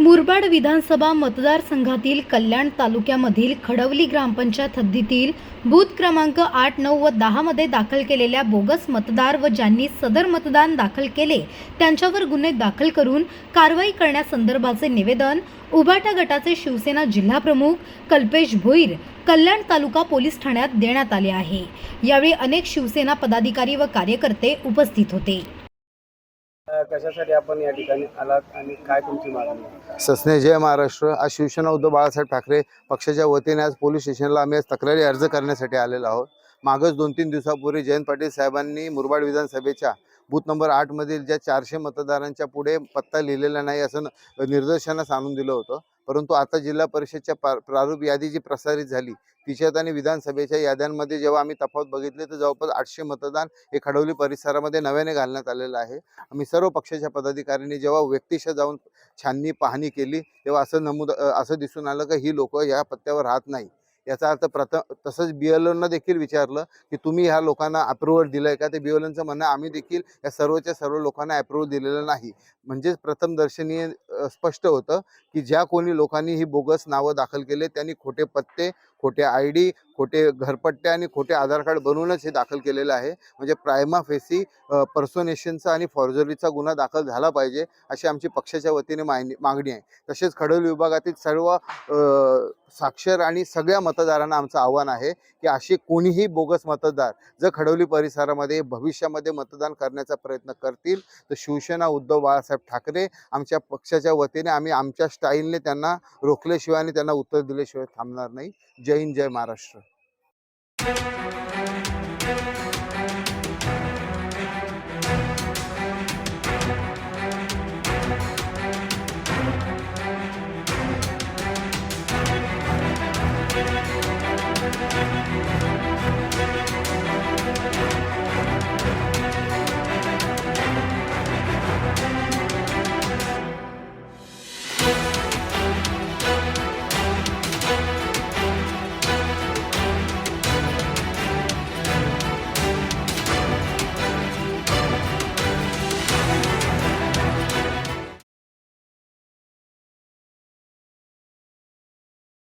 मुरबाड विधानसभा मतदारसंघातील कल्याण तालुक्यामधील खडवली ग्रामपंचायत हद्दीतील बूथ क्रमांक आठ नऊ व दहामध्ये दाखल केलेल्या बोगस मतदार व ज्यांनी सदर मतदान दाखल केले त्यांच्यावर गुन्हे दाखल करून कारवाई करण्यासंदर्भाचे निवेदन उभाटा गटाचे शिवसेना जिल्हाप्रमुख कल्पेश भोईर कल्याण तालुका पोलीस ठाण्यात देण्यात आले आहे. यावेळी अनेक शिवसेना पदाधिकारी व कार्यकर्ते उपस्थित होते. कशासाठी आपण या ठिकाणी आलात आणि काय तुमची मागणी आहे? ससने जय महाराष्ट्र आज शिवसेना उद्धव बाळासाहेब ठाकरे पक्षाच्या वतीने आज पोलीस स्टेशनला आम्ही आज तक्रारी अर्ज करण्यासाठी आलेलो आहोत मागच दोन तीन दिवसापूर्वी जयंत पाटील साहेबांनी मुरबाड विधानसभेच्या बूथ नंबर आठमधील ज्या चारशे मतदारांच्या पुढे पत्ता लिहिलेला नाही असं निदर्शनास आणून दिलं होतं. परंतु आता जिल्हा परिषदच्या प्रारूप यादी जी प्रसारित झाली तिच्यात आणि विधानसभेच्या याद्यांमध्ये जेव्हा आम्ही तफावत बघितली तर जवळपास आठशे मतदान हे खडवली परिसरामध्ये नव्याने घालण्यात आलेलं आहे. आम्ही सर्व पक्षाच्या पदाधिकाऱ्यांनी जेव्हा व्यक्तिशः जाऊन छाननी पाहणी केली तेव्हा असं नमूद असं दिसून आलं की ही लोक या पत्त्यावर राहत नाही याचा अर्थ प्रथम तसंच बी एल ओंना देखील विचारलं की तुम्ही ह्या लोकांना अप्रुव्हल दिलं आहे का? ते बी एल ओंचं म्हणणं आम्ही देखील या सर्वच्या सर्व लोकांना अप्रुव्हल दिलेलं नाही. म्हणजेच प्रथम दर्शनीय स्पष्ट होतं की ज्या कोणी लोकांनी ही बोगस नावं दाखल केले त्यांनी खोटे पत्ते खोटे आय डी खोटे घरपट्टे आणि खोटे आधार कार्ड बनवूनच हे दाखल केलेलं आहे. म्हणजे प्रायमा फेसी पर्सोनेशनचा आणि फॉर्जरीचा गुन्हा दाखल झाला पाहिजे अशी आमची पक्षाच्या वतीने मागणी मागणी आहे. तसेच खडोल विभागातील सर्व साक्षर आणि सगळ्या मतदारांना आमचं आव्हान आहे की असे कोणीही बोगस मतदार जर खडवली परिसरामध्ये भविष्यामध्ये मतदान करण्याचा प्रयत्न करतील तर शिवसेना उद्धव बाळासाहेब ठाकरे आमच्या पक्षाच्या वतीने आम्ही आमच्या स्टाईलने त्यांना रोखल्याशिवाय आणि त्यांना उत्तर दिल्याशिवाय थांबणार नाही. जय हिंद जय महाराष्ट्र